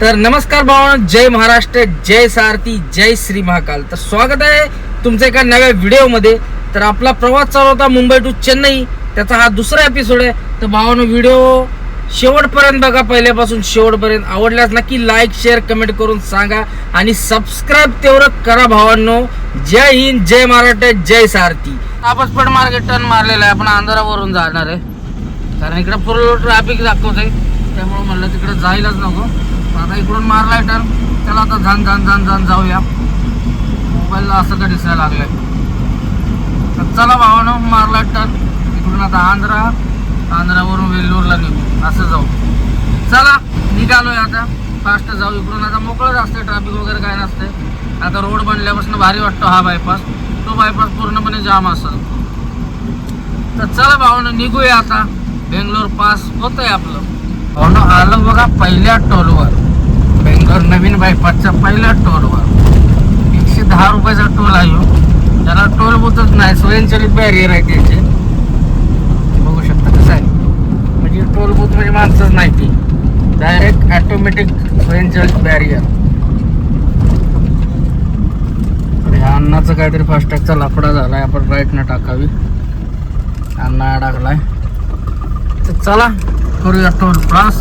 तर नमस्कार भावांनो जय महाराष्ट्र जय सारथी जय श्री महाकाल. तर स्वागत आहे तुमच्या एका नव्या व्हिडिओमध्ये. तर आपला प्रवास चालू होता मुंबई टू चेन्नई. त्याचा हा दुसरा एपिसोड आहे. तर भावानो व्हिडिओ शेवटपर्यंत बघा. पहिल्यापासून शेवटपर्यंत आवडल्यास नक्की लाईक शेअर कमेंट करून सांगा. आणि सबस्क्राईब तेवढं करा भावांनो. जय हिंद जय महाराष्ट्र जय सारथी. तापस पण मार्गे टर्न मारलेला आहे. आपण अंधारावरून जाणार आहे. कारण इकडे पूर्ण ट्रॅफिक दाखवतंय. त्यामुळे म्हणलं तिकडे जायलाच नको. आता इकडून मारलाय टर्न त्याला आता झान झान झान झान जाऊया. मोबाईलला असं का दिसायला लागलंय? तर चला भावानं मारलाय टर्न इकडून आता आंध्रा. आंध्रावरून वेल्लोरला निघू. असं जाऊ. चला निघालोय आता. फास्ट जाऊ. इकडून आता मोकळंच असते ट्रॅफिक वगैरे काय नसते आता रोड बनल्यापासून भारी वाटतो हा बायपास तो बायपास पूर्णपणे जाम असेल. तर चला भावनं निघूया आता. बेंगलोर पास होतंय आपलं. हो भावनं आलं बघा पहिल्या टोलवर बेंगलोर नवीन बायपासच्या पहिल्या टोलवर एकशे दहा रुपयाचा टोल आहे हो. त्याला टोल बुतच नाही स्वयंचलित बॅरियर आहे त्याचे. बघू शकता कसं आहे. म्हणजे टोल बुथ म्हणजे माणसंच नाही ती. डायरेक्ट ॲटोमॅटिक स्वयंचलित बॅरियर ह्या अन्नाचं काहीतरी फास्टॅगचा लाकडा झालाय. आपण राईटनं टाकावी. अन्ना टाकलाय तर चला करूया टोल क्रॉस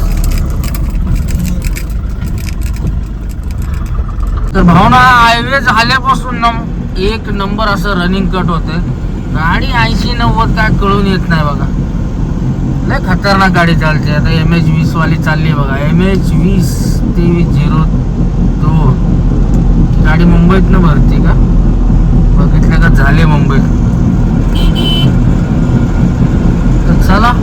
तर भावना हायवे झाल्यापासून न एक नंबर असं रनिंग कट होते. गाडी ऐंशी नव्वद काय कळून येत नाही बघा. लय खतरनाक गाडी चालते. आता एम एच वीस वाली चालली बघा. एम एच वीस तेवीस झिरो दोन. गाडी मुंबईतनं भरते का? बघितलं का? झाले मुंबईत. तर चला.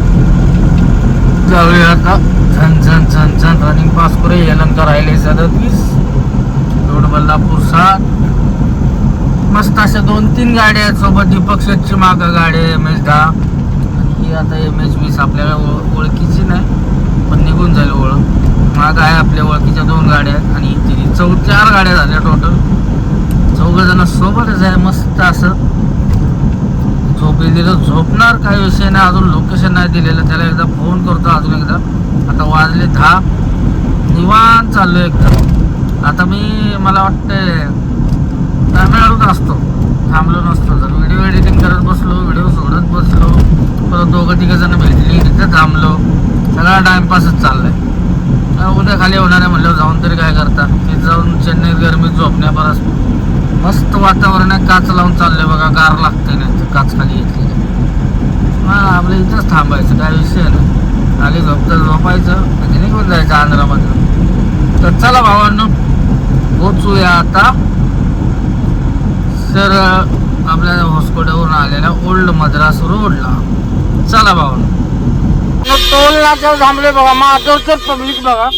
जाऊया आता. झन झन झन झन. रनिंग पास करू यानंतर राहिले सदतीस. रोड बल्लापूर सात. मस्त अशा दोन तीन गाड्या आहेत सोबत. दीपक शेटची माग गाडी आहे एम एच दहा. आणि ही आता एम एच वीस. आपल्याला ओळखीची नाही पण निघून जाईल ओळख. माग आहे आपल्या ओळखीच्या दोन गाड्या आहेत. आणि तिन्ही चौ चार गाड्या झाल्या टोटल चौघ जण सोबतच आहे. मस्त असं. झोपे दिलं झोपणार काही विषय नाही अजून लोकेशन नाही दिलेलं. त्याला एकदा फोन करतो अजून एकदा. आता वाजले दहा. निवांत चाललो एकदम आता मी मला वाटते तामिळनाडूत असतो. थांबलो नसतो. जर व्हिडिओ एडिटिंग करत बसलो व्हिडिओ सोडत बसलो परत दोघं तिघं जण भेटली तिथं थांबलो. सगळा टाईमपासच चाललाय. आहे उद्या खाली होणार आहे म्हणल्यावर जाऊन तरी काय करता? तिथे जाऊन चेन्नईत गरमीत झोपण्यापरस मस्त वातावरण आहे. काच लावून चाललंय बघा. गार लागते नाही काच खाली घेतली हा आपल्या इथंच थांबायचं. काय विषय नाही. खाली झोपतं झोपायचं म्हणजे निघून जायचं आंध्रामध्ये तर चला भावांनो पोचूया आता. सर आपल्या होस्कोट्यावरून आलेल्या ओल्ड मद्रास रोडला. चला भावांनो. टोलला नाक्यावर थांबले बघा. माझं पब्लिक बघा.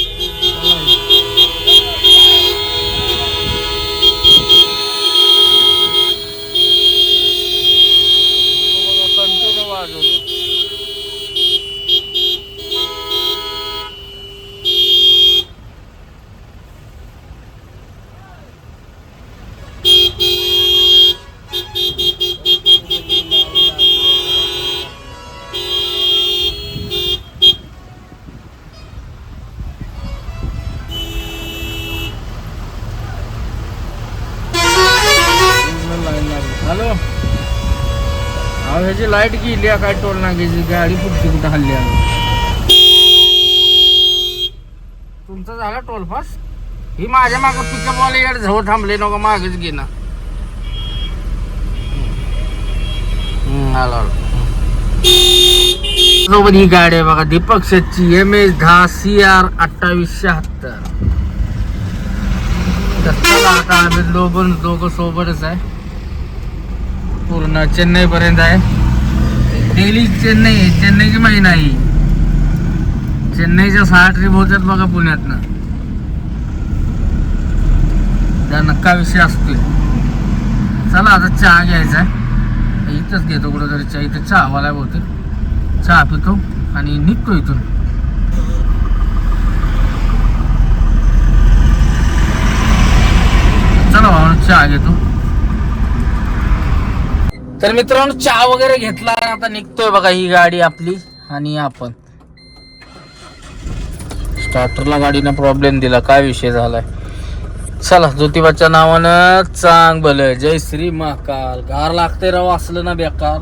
अहो लाइट गेली आहे काय टोल नाक्याची गाडी कुठची कुठं हल्ली आली तुमचा झाला टोल पास ही माझ्या मागं पिकअप वाले गाडी थांबले नको मागच घेणं. ना सोबत ही गाडी आहे बघा दीपक शेटची एम एच दहा सी आर अठ्ठावीस शहात्तर. आता आम्ही दोघं दोघं सोबतच आहे. पूर्ण चेन्नई पर्यंत आहे. डेली चेन्नई चेन्नईची महिना नाही. चेन्नईच्या सहा ट्रिप होतात बघा पुण्यातनं. त्या नक्का विषय असतोय चला आता चहा घ्यायचा आहे इथंच घेतो कुठंतरी चहा इथं चहा वाला बहुतेक. चहा पितो आणि निघतो इथून. चला भाऊ चहा घेतो. तर मित्रांनो चहा वगैरे घेतला आता निघतोय बघा ही गाडी आपली आणि आपण. स्टार्टरला गाडीनं प्रॉब्लेम दिला. काय विषय झालाय? चला ज्योतिबाच्या नावानं चांग भलं. जय श्री महाकाल. गार लागते राव असलं ना बेकार.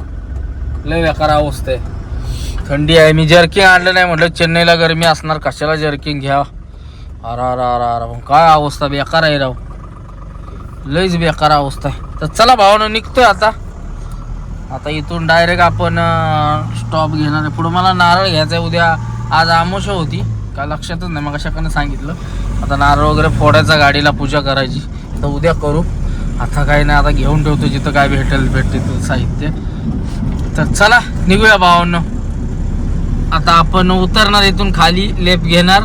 लय बेकार अवस्था आहे. थंडी आहे. मी जर्किंग आणलं नाही म्हटलं. चेन्नईला गरमी असणार. कशाला जर्किंग घ्या? अरा अरा अरा अरा मग काय अवस्था बेकार आहे राव लईच बेकार अवस्था आहे तर चला भावानं निघतोय आता आता इथून डायरेक्ट आपण स्टॉप घेणार आहे. पुढं मला नारळ घ्यायचा आहे. उद्या आज आमोशा होती. काय लक्षातच नाही. मग कशाकडनं सांगितलं. आता नारळ वगैरे फोडायचा गाडीला पूजा करायची. तर उद्या करू. आता काही नाही. आता घेऊन ठेवतो जिथं काय भेटेल भेटते साहित्य. तर चला निघूया भावांनो. आता आपण उतरणार इथून खाली लेप घेणार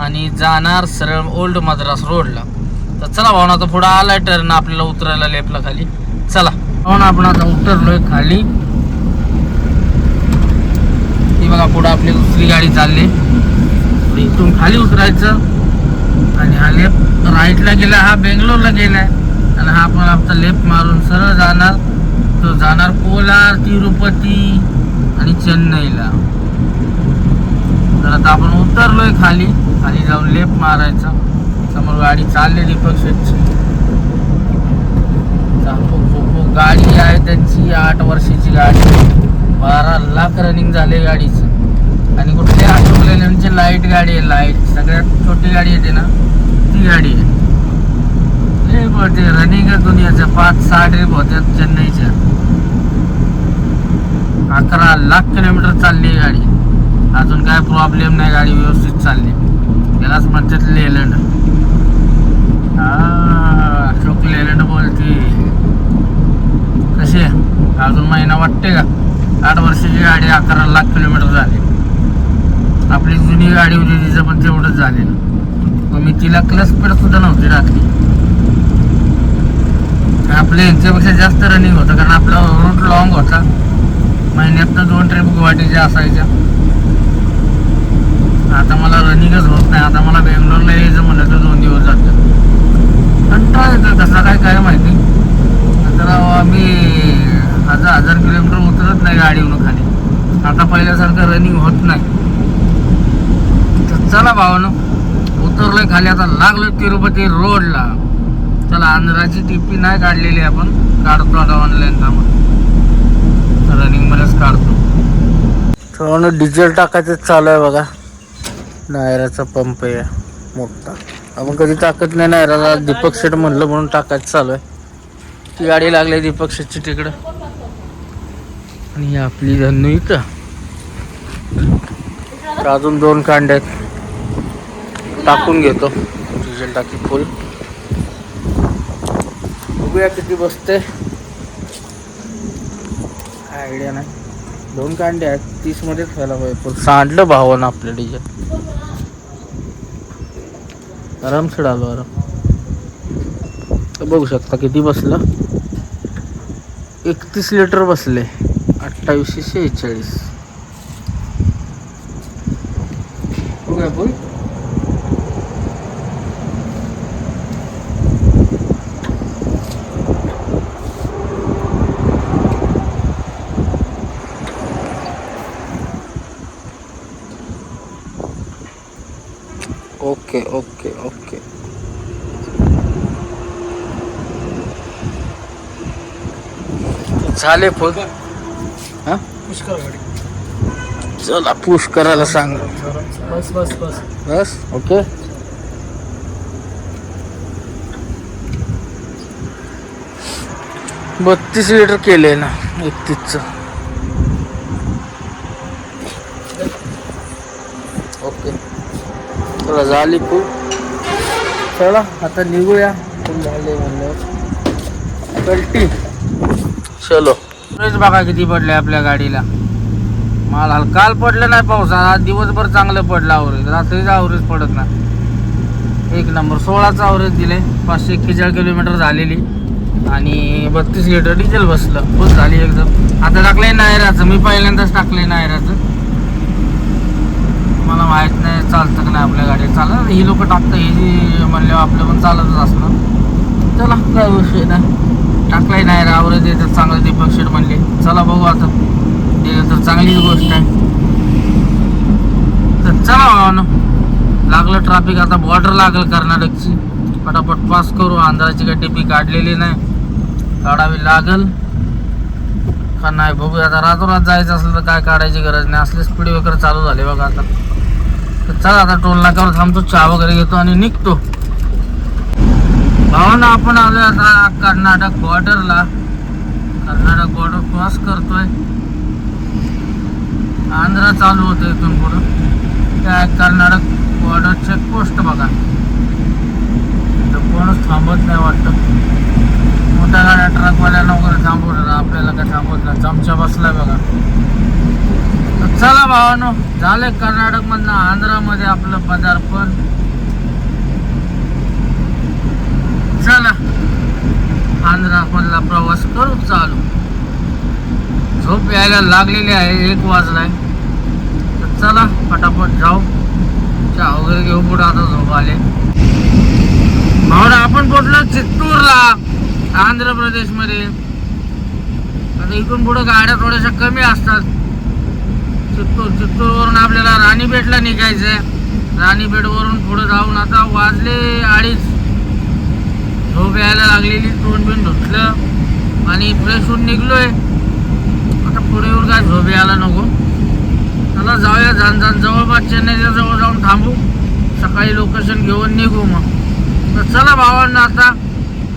आणि जाणार सरळ ओल्ड मद्रास रोडला. तर चला भावना आता पुढं आलाय टर्न आपल्याला उतरायला लेपला खाली. चला. पण आपण आता उतरलोय खाली? ती बघा पुढं आपली दुसरी गाडी चालली. इथून खाली उतरायचं. आणि हा लेप राईटला गेला हा बेंगलोरला गेलाय. आणि हा आपण आपला लेप मारून सरळ जाणार. तो जाणार कोलार तिरुपती आणि चेन्नईला. तर आता आपण उतरलोय खाली. खाली जाऊन लेप मारायचा. समोर गाडी चाललेली पक्षाची. गाडी आहे त्यांची आठ वर्षाची गाडी. बारा लाख रनिंग झाले गाडीचं. आणि कुठली अशोक लेलंडची लाइट गाडी आहे लाइट सगळ्यात छोटी गाडी येते ना ती गाडी आहे. हे पडते रनिंग दुनियाच्या पाच सहा ट्रिप होत्या चेन्नईच्या. अकरा लाख किलोमीटर चालली आहे गाडी. अजून काय प्रॉब्लेम नाही गाडी व्यवस्थित चालली. त्यालाच म्हणतात लेलंड. हा अशोक लेलंड बोलते. आहे अजून महिना वाटते का? आठ वर्षाची गाडी अकरा लाख किलोमीटर झाली. आपली जुनी गाडी होती तिचं पण तेवढंच झालेलं ना मी तिला क्लस स्पीड सुद्धा नव्हती राखली. आपल्या यांच्यापेक्षा जास्त रनिंग होतं कारण आपला रूट लॉंग होता. महिन्यातनं दोन ट्रिप गुवाहाटीच्या असायच्या. आता मला रनिंगच होत नाही. आता मला बेंगलोरला यायचं म्हणलं तर दोन दिवस जातात. कंटाळा येतो कसं काय काय माहिती? तर आम्ही हजार हजार किलोमीटर उतरत नाही गाडीवरून खाली. आता पहिल्यासारखं रनिंग होत नाही. तर चला भावानं उतरलोय खाली. आता लागलो तिरुपती रोडला चला आंध्राची टिप्पी नाही काढलेली आपण. काढतो आता ऑनलाईन थांबून रनिंग मध्येच काढतो. थोडं डिझेल टाकायचं चालू आहे बघा. नायराचा पंप आहे मोठा. आपण कधी टाकत नाही नायराला. दीपक शेट म्हणलं म्हणून टाकायचं चालू आहे. ती गाडी लागली दीपक शेटची तिकडं. आणि आपली धन्नू इथं. अजून दोन कांड आहेत. टाकून घेतो. डिझेल टाकी फुल बघूया किती बसते. आयडिया नाही. दोन कांडे आहेत. तीसमध्ये पाहिजे पण सांडलं भावानं आपलं डिझेल. आरामशीर आलो आराम. बघू शकता किती बसलं? एकतीस लिटर बसले. अठ्ठावीसशे शेहेचाळीस. बघूया बोल ओके ओके ओके. झाले फुल. हा? पुष्कर चला पुश करायला सांग. बस बस बस बस ओके. बत्तीस लिटर केले ना एकतीसच. ओके. चला झाली फुल चला आता निघूया. फुल झाले म्हणलं कल्टी चलो. बघा किती पडले आपल्या गाडीला. माल हल काल पडलं नाही पाऊस आज दिवसभर चांगलं पडलं आवरेज. रात्रीचा आवरेज पडत नाही. एक नंबर सोळाचा आवरेज दिले. पाचशे एक्केचाळीस किलोमीटर झालेली. आणि बत्तीस लिटर डिझेल बसलं. खुश झाली एकदम. आता टाकलंय नायराचं. मी पहिल्यांदाच टाकलंय नायराचं. मला माहीत नाही चालतं का नाही आपल्या गाडीत. चालत ही लोक टाकतं ही म्हणल्यावर आपलं पण चालतच असणार. चला काय विषय नाही. टाकलाय नाही आवरत तर चांगलं दीपक शेट म्हणले. चला बघू आता. दिलं तर चांगलीच गोष्ट आहे. तर चला ना लागलं ट्रॅफिक आता बॉर्डर लागेल कर्नाटकची. पटापट पास करू आंध्राची काही टिपी काढलेली नाही. काढावी लागल. का नाही बघू आता रातोरात जायचं असलं तर काय काढायची गरज नाही. असले स्पीड वगैरे चालू झाले बघा आता. तर चला आता टोल नाक्यावर थांबतो चहा वगैरे घेतो आणि निघतो. भावानं आपण आलोय आता कर्नाटक बॉर्डरला कर्नाटक बॉर्डर क्रॉस करतोय. आंध्र चालू होतं इथून पुढं. त्या कर्नाटक बॉर्डर चेकपोस्ट बघा. इथं कोणच थांबत नाही वाटतं. मोठ्या गाड्या ट्रकवाल्यांना वगैरे थांबवलं आपल्याला काय थांबवत नाही. चमचा बसलाय बघा. तर चला भावानो झाले कर्नाटकमधनं आंध्रामध्ये आपलं पदार्पण. चला आंध्रा मधला प्रवास करू चालू. झोप यायला लागलेली आहे एक वाजलाय. तर चला फटाफट जाऊ. चहा वगैरे घेऊ पुढे आता झोप आले. भावडा आपण पोचलो चित्तूरला आंध्र प्रदेशमध्ये आता इथून पुढे गाड्या थोड्याशा कमी असतात. चित्तूर चित्तूर वरून आपल्याला राणीपेठला निघायचंय. राणीपेठ वरून पुढे जाऊन आता वाजले अडीच. झोप यायला लागलेली तोंड बिंड धुतलं आणि फ्रेश होऊन निघलोय. आता पुढे येऊन काय झोप यायला नको. चला जाऊया जाण जाण जवळपास चेन्नईच्या जवळ जाऊन थांबू. सकाळी लोकेशन घेऊन निघू मग. तर चला भावांना आता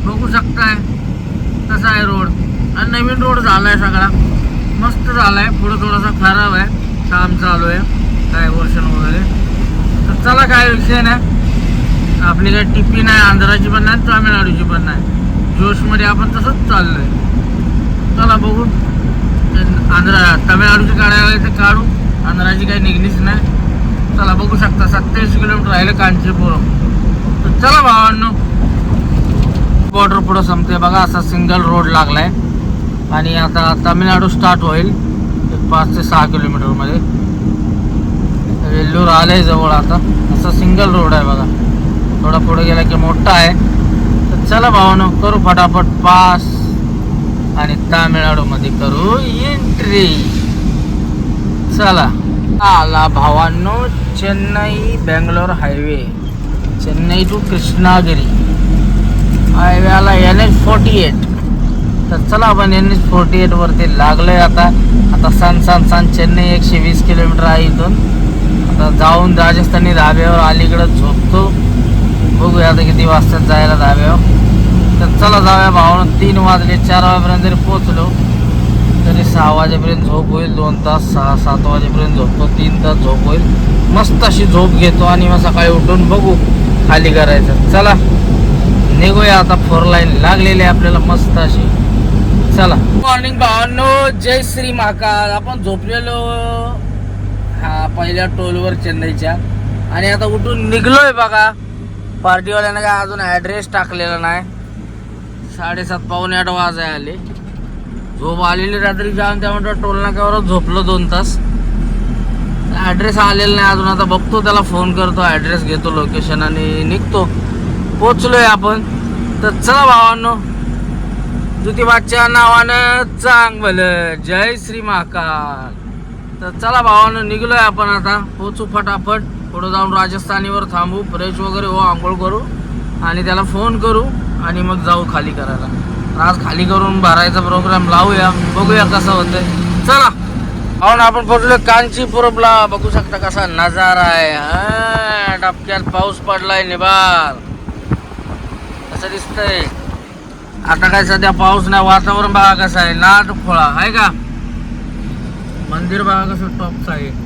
बघू शकताय कसा आहे रोड आणि नवीन रोड झालाय सगळा. मस्त झालाय. पुढे थोडासा खराब आहे. काम चालू आहे. काय वर्षण वगैरे. तर चला काय विषय नाही. आपली काही टिप्पी नाही आंध्राची पण नाही तामिळनाडूची पण नाही. जोशमध्ये आपण तसंच चाललोय. चला बघू. आंध्रा तामिळनाडूची काढायला ते काढू. आंध्राची काही निघलीच नाही. चला बघू शकता सत्तावीस किलोमीटर राहिलं कांचीपुरम. तर चला भावांनो. बॉर्डर पुढं संपते बघा असा सिंगल रोड लागलाय. आणि आता तामिळनाडू स्टार्ट होईल. एक पाच ते सहा किलोमीटरमध्ये. वेल्लूर आलंय जवळ आता. असं सिंगल रोड आहे बघा. थोडा पुढे गेला की मोठा आहे. तर चला भावानो करू फटाफट पास. आणि तामिळनाडूमध्ये करू एंट्री चला. आला भावांनो Chennai Bangalore highway. Chennai to Krishnagiri. Highway आला एन एच फोर्टी एट तर चला आपण एन एच फोर्टी एट वरती लागलोय आता. आता सन सन सन चेन्नई एकशे वीस किलोमीटर आहे इथून. आता जाऊन राजस्थानी धाब्यावर अलीकडं झोपतो. बघूया आता किती वाजता जायला जाव्या हो. तर चला जाऊया भावानं तीन वाजले चार वाजेपर्यंत जरी पोचलो तरी सहा वाजेपर्यंत झोप होईल दोन तास सहा सात वाजेपर्यंत झोपतो तीन तास झोप होईल. मस्त अशी झोप घेतो आणि मग सकाळी उठून बघू खाली करायचं. चला निघूया आता फोर लाईन लागलेली आहे आपल्याला मस्त अशी. चला. मॉर्निंग भावांनो जय श्री महाकाल. आपण झोपलेलो हा पहिल्या टोलवर चेन्नईच्या. आणि आता उठून निघलोय बघा. पार्टीवाल्यानं काय अजून ॲड्रेस टाकलेला नाही. साडेसात पावणे आठ वाज आहे आले. झोप आलेली रात्री जाऊन त्यामुळे टोल नाक्यावरच झोपलो दोन तास. ॲड्रेस आलेला नाही अजून. आता बघतो त्याला फोन करतो ॲड्रेस घेतो लोकेशन आणि निघतो. पोचलोय आपण. तर चला भावांनो ज्योतिबाच्या नावानं चांग भलं जय श्री महाकाल. तर चला भावांनो निघलोय आपण आता. पोचू फटाफट. पुढं जाऊन राजस्थानीवर थांबू फ्रेश वगैरे हो आंघोळ करू आणि त्याला फोन करू आणि मग जाऊ खाली करायला. आज खाली करून भरायचा प्रोग्राम लावूया बघूया कसं होतंय. चला पाहून आपण पोचलो कांचीपुरमला बघू शकता कसा नजारा आहे. हा, डबक्यात पाऊस पडलाय निबार. असं दिसतंय? आता काय सध्या पाऊस नाही वातावरण बघा कसं आहे. नाद खोळा आहे का? मंदिर बघा कसं टॉपचं आहे.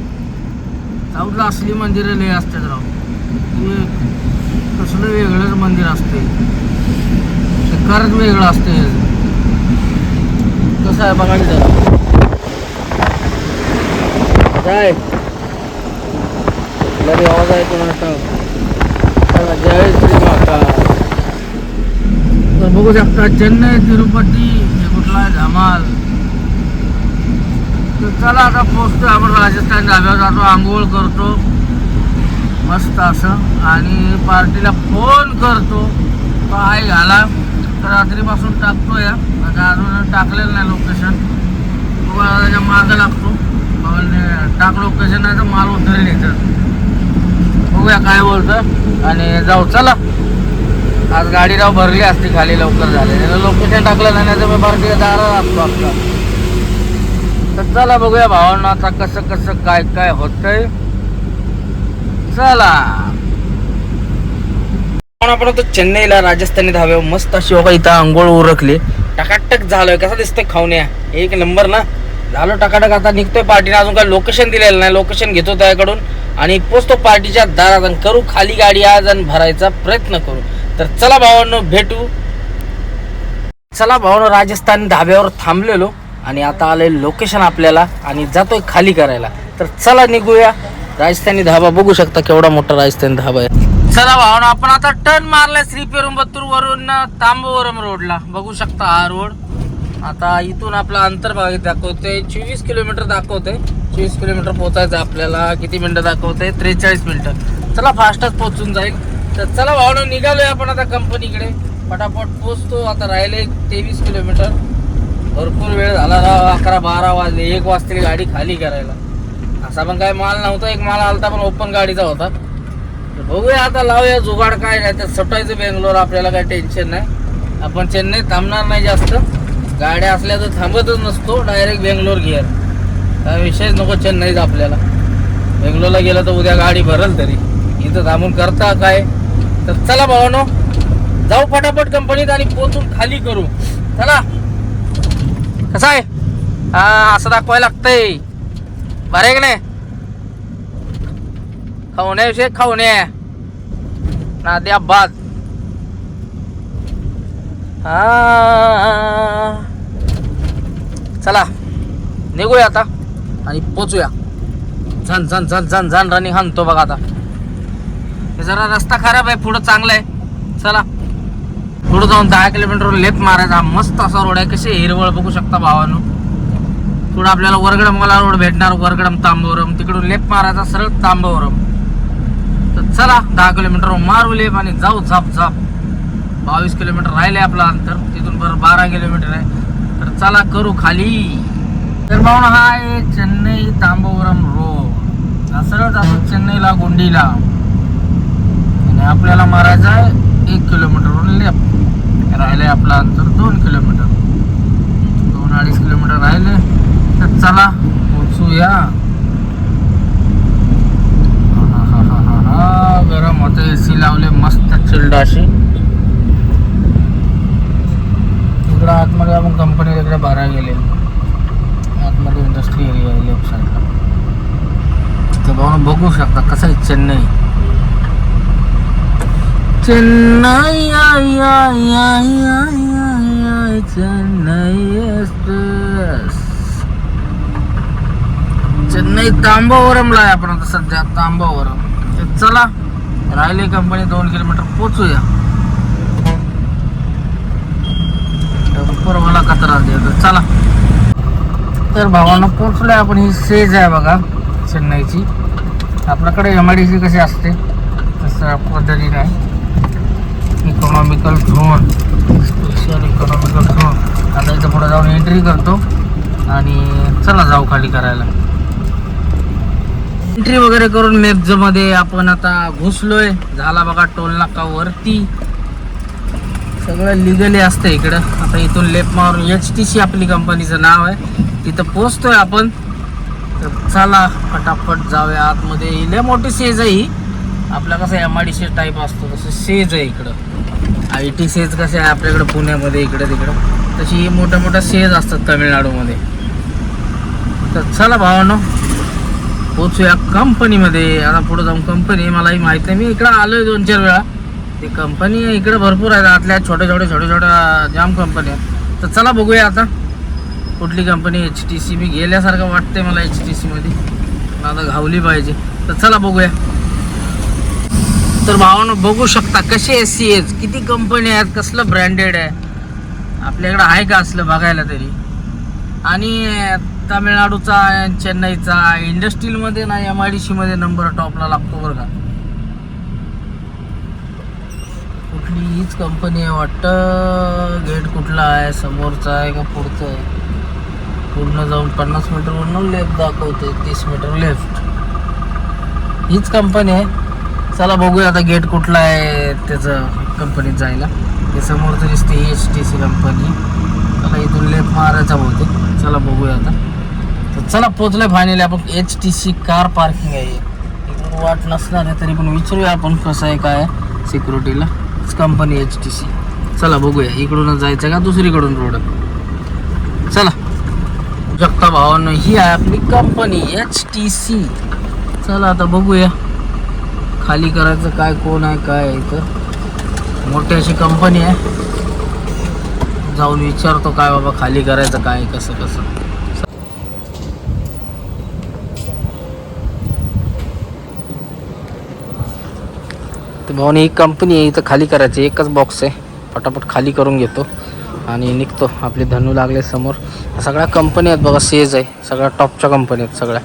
साऊथला असली मंदिरं लय असतात राव. कसलं वेगळंच मंदिर असते खरंच वेगळं असते कसं आहे बघा की काय आवाज आहे कोणाचा जय श्री माता तर बघू शकता चेन्नई तिरुपती हे कुठला आहे? धमाल. चला आता पोचतो आपण राजस्थान धाब्यावर जातो आंघोळ करतो. मस्त असं. आणि पार्टीला फोन करतो. काय घाला. तर रात्रीपासून टाकतो या आता अजून टाकलेलं नाही लोकेशन. तुम्हाला त्याच्या मागं लागतो. टाक लोकेशन नाही तर माल उतरेल इथं. बघूया काय बोलतं आणि जाऊ चला. आज गाडी राव भरली असती खाली. लवकर झाले. लोकेशन टाकलं नाही तर मी पार्टीला दारा असतो आपला तर चला बघूया भावांना आता कसं कसं काय काय होतंय. चला. आपण आपण चेन्नईला राजस्थानी धाब्यावर मस्त अशी बघा इथं आंघोळ उरकली. टकाटक झालोय. कसं दिसतंय खावण्या एक नंबर ना? झालो टकाटक आता निघतोय पार्टीने. अजून काय लोकेशन दिलेलं नाही. लोकेशन घेतो त्याकडून. आणि पोचतो पार्टीच्या दारात आणि करू खाली गाडी आज आणि भरायचा प्रयत्न करू. तर चला भावांनो भेटू. चला भावांनो राजस्थान धाब्यावर थांबलेलो. आणि आता आलंय लोकेशन आपल्याला आणि जातोय खाली करायला. तर चला निघूया. राजस्थानी धाबा बघू शकता केवढा मोठा राजस्थानी धाबा आहे. चला भावना आपण आता टर्न मारलाय श्री पेरुंबत्तूर वरून तांबवरम रोडला बघू शकता हा रोड आता इथून आपला अंतरभाग दाखवते चोवीस किलोमीटर दाखवते चोवीस किलोमीटर पोहोचायचं आपल्याला. किती मिनिटं दाखवते त्रेचाळीस मिनिटं. चला फास्टच पोहोचून जाईल. तर चला भावना निघालोय आपण आता कंपनीकडे पटापट पोचतो आता राहिले तेवीस किलोमीटर. भरपूर वेळ झाला राव अकरा बारा वाजले एक वाजते गाडी खाली करायला. असा पण काय माल नव्हता एक माल आलता पण ओपन गाडीचा होता. तर बघूया आता लावूया जुगाड काय नाही तर सुटायचं बेंगलोर आपल्याला काय टेन्शन नाही. आपण चेन्नई थांबणार नाही जास्त. गाड्या असल्या तर थांबतच नसतो डायरेक्ट बेंगलोर गिअर काय विषयच नको चेन्नईचा आपल्याला. बेंगलोरला गेलं तर उद्या गाडी भरल तरी. इथं थांबून करता काय? तर चला भावानो जाऊ पटापट कंपनीत आणि पोचून खाली करू. चला. कसं आहे? हा असं दाखवायला लागतंय. बरं आहे की नाही? खवण्याविषयी खवणे नाद्या बाद हा. चला निघूया आता आणि पोचूया. झन झन झन झन झन रनिंग हाणतो बघा आता. हे जरा रस्ता खराब आहे पुढं चांगला आहे. चला. पुढे जाऊन दहा किलोमीटर लेफ्ट मारायचा. मस्त असा रोड आहे. कसे हिरवळ बघू शकता भावानो. पुढे आपल्याला वरगडमला रोड भेटणार. वरगडम तांबवरम. तिकडून लेफ्ट मारायचा सरळ तांबवरम. तर चला दहा किलोमीटर मारू लेप आणि जाऊ झाप झाप. बावीस किलोमीटर राहिले आपलं अंतर. तिथून बरं बारा किलोमीटर आहे. तर चला करू खाली. तर भाऊन हा आहे चेन्नई तांबवरम रोड हा सरळ जातो चेन्नईला गोंडीला. आणि आपल्याला मारायचा आहे एक किलोमीटर लेफ्ट राहिले आपलं अंतर दोन किलोमीटर दोन अडीच किलोमीटर राहिले तर चला पोचूया हा, गरम होते एसी लावले मस्त चिल्ड अशी. इकडं आतमध्ये आपण कंपनी तिकडे बारा गेले. आतमध्ये इंडस्ट्री एरिया आहे लेफ्ट साईडला तर बघून बघू शकता कसं आहे चेन्नई. चेन्नई आय चेन्नई. नाही तांबावरमला आहे आपण आता सध्या तांबावरम. चला राहिले कंपनी दोन किलोमीटर पोचूया. मला कचरा देतो चला. तर भावानं आहे आपण. ही सेज आहे बघा चेन्नईची. आपल्याकडे एम आय डी सी कशी असते तसं पद्धतीने आहे. Economical zone special economical zone आता इथं पुढे जाऊन एंट्री करतो. आणि चला जाऊ खाली करायला. एंट्री वगैरे करून मेप्जमध्ये आपण आता घुसलोय. झाला बघा टोल नाका वरती. सगळं लिगली असतं इकडं. आता इथून लेफ्ट मारून एच टी सी आपली कंपनीचं नाव आहे. तिथं पोचतोय आपण. तर चला फटाफट जाऊया आतमध्ये. लय मोठी सेज आहे ही. आपला कसं M I D C type असतो तसं सेज आहे इकडं. आय टी सेज कसे आहे आपल्याकडं पुण्यामध्ये इकडं तिकडं. तशी ही मोठ्या मोठ्या सेज असतात तमिळनाडूमध्ये. तर चला भावानो पोचूया कंपनीमध्ये. आता पुढे जाऊन कंपनी मलाही माहीत नाही. मी इकडं आलोय दोन चार वेळा. ते कंपनी इकडं भरपूर आहेत. आतल्या छोट्या छोट्या छोट्या छोट्या जाम कंपनी आहेत. तर चला बघूया आता कुठली कंपनी एच टी सी मी गेल्यासारखं वाटते मला एच टी सीमध्ये आता घावली पाहिजे. तर चला बघूया. तर भावानं बघू शकता कसे एस सी एच किती कंपनी आहेत कसलं ब्रँडेड आहे. आपल्याकडं आहे का असलं बघायला तरी. आणि तामिळनाडूचा चेन्नईचा इंडस्ट्रीलमध्ये ना एम आय डी सीमध्ये नंबर टॉपला लागतो बरं का. कुठली हीच कंपनी आहे वाटतं. गेट कुठला आहे समोरचा आहे का पुढचं आहे? पूर्ण जाऊन पन्नास मीटरवरून लेफ्ट दाखवते तीस मीटर लेफ्ट हीच कंपनी आहे. चला बघूया आता गेट कुठला आहे त्याचं कंपनीत जायला. ते समोरचं दिसते एच टी सी कंपनी चला इथून लेफ्ट मारायचा बहुतेक. चला बघूया आता. तर चला पोचलोय फायनली आपण H T C car parking आहे. इकडून वाट नसणार आहे तरी पण विचारूया आपण कसं आहे काय सिक्युरिटीला कंपनी एच टी सी चला बघूया. इकडूनच जायचं का दुसरीकडून रोड चला. जगता भावानं ही आहे आपली कंपनी एच टी सी चला आता बघूया. खाली करायचं काय कोण आहे काय आहे इथं. मोठी अशी कंपनी आहे. जाऊन विचारतो काय बाबा खाली करायचं काय कसं कसं. भावाने ही कंपनी आहे इथं खाली करायची एकच बॉक्स आहे. पटापट खाली करून घेतो आणि निघतो. आपले धनू लागले समोर. सगळ्या कंपनी आहेत बघा सेज आहे. सगळ्या टॉपच्या कंपनी आहेत सगळ्या.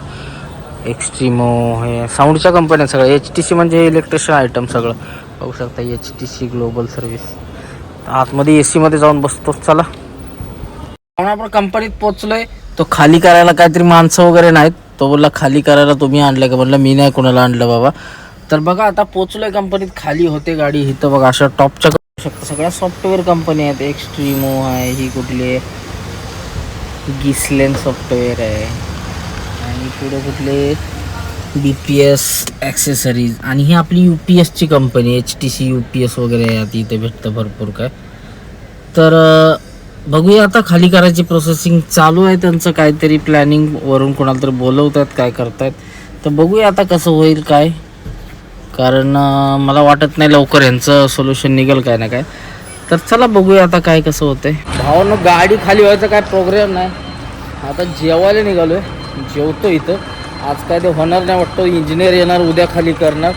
एक्स्ट्रीमो हे साऊंडच्या कंपन्या आहेत सगळ्या. एच टी सी म्हणजे इलेक्ट्रिशियन आयटम सगळं. बघू शकता H T C global service आतमध्ये ए सीमध्ये जाऊन बसतो. चला. आपण आपण कंपनीत पोचलोय तो खाली करायला काहीतरी माणसं वगैरे नाहीत. तो बोलला खाली करायला तुम्ही आणलं का? म्हणलं मी नाही कोणाला आणलं बाबा. तर बघा आता पोचलोय कंपनीत खाली होते गाडी. इथं बघा अशा टॉपच्या करू शकता. सगळ्या सॉफ्टवेअर कंपनी आहेत. एक्स्ट्रीमो आहे ही कुठली आहे? गिसलेन सॉफ्टवेअर आहे. आणि पुढे कुठले? बी पी एस ॲक्सेसरीज आणि ही आपली यू पी एसची company H T C U P S वगैरे आहे. इथे भेटतं भरपूर काय. तर बघूया आता खाली करायची प्रोसेसिंग चालू आहे त्यांचं. काहीतरी प्लॅनिंग वरून कोणाला तरी बोलवतात काय करतायत. तर बघूया आता कसं होईल काय? कारण मला वाटत नाही लवकर यांचं सोल्युशन निघेल काय ना काय. तर चला बघूया आता काय कसं होतंय. भावानं गाडी खाली व्हायचा काय प्रोग्राम नाही. आता जेवायला निघालोय. जेवतो इथं. आज काय ते होणार नाही वाटतं. इंजिनियर येणार उद्या खाली करणार.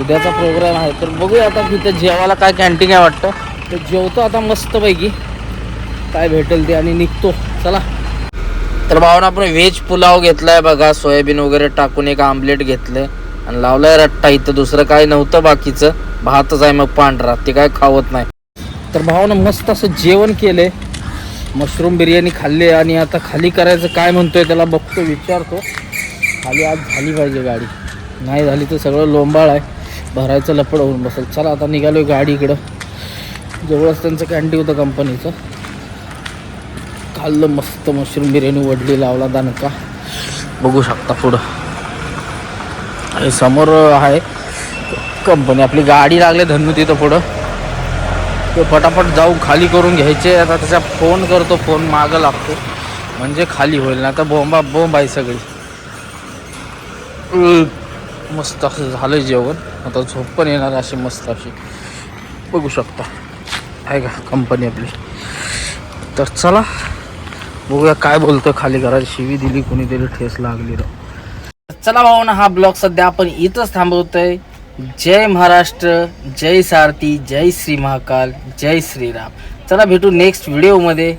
उद्याचा प्रोग्राम आहे. तर बघूया आता तिथं जेवायला काय कॅन्टीन आहे वाटतं. तर जेवतो आता मस्तपैकी. काय भेटेल ते आणि निघतो. चला. तर भावना आपण व्हेज पुलाव घेतलाय बघा. सोयाबीन वगैरे टाकून एक आमलेट घेतलंय. आणि लावलाय रट्टा इथं. दुसरं काय नव्हतं बाकीचं. भातच आहे मग पांढरा. ते काय खावत नाही. तर भावानं मस्त असं जेवण केले. मशरूम बिर्याणी खाल्ली आणि आता खाली करायचं काय म्हणतोय त्याला बघतो विचारतो. खाली आज झाली पाहिजे गाडी. नाही झाली तर सगळं लोंबाळ आहे. भरायचं लपड होऊन बसेल. चला आता निघालोय गाडी इकडं. जवळच त्यांचं कॅन्टी होतं कंपनीचं खाल्लं मस्त मशरूम बिर्याणी वडली लावला दानका. बघू शकता पुढं. आणि समोर आहे कंपनी. आपली गाडी लागली धन्नू तिथं पुढं. ते फटाफट जाऊ खाली करून घ्यायचे. आता त्याचा फोन करतो फोन मागं लागतो. म्हणजे खाली होईल. ना आता बोंबा बोंब आहे सगळी. मस्त असं झालं जेवण. आता झोप पण येणार अशी मस्त अशी. बघू शकता. आहे का कंपनी आपली? तर चला बघूया काय बोलतो खाली घरात. शिवी दिली कोणीतरी ठेस लागली. राव चला भाऊ ना हा ब्लॉग सध्या आपण इथंच थांबवतोय. जय महाराष्ट्र जय सारथी जय श्री महाकाल जय श्रीराम. चला भेटू नेक्स्ट व्हिडिओमध्ये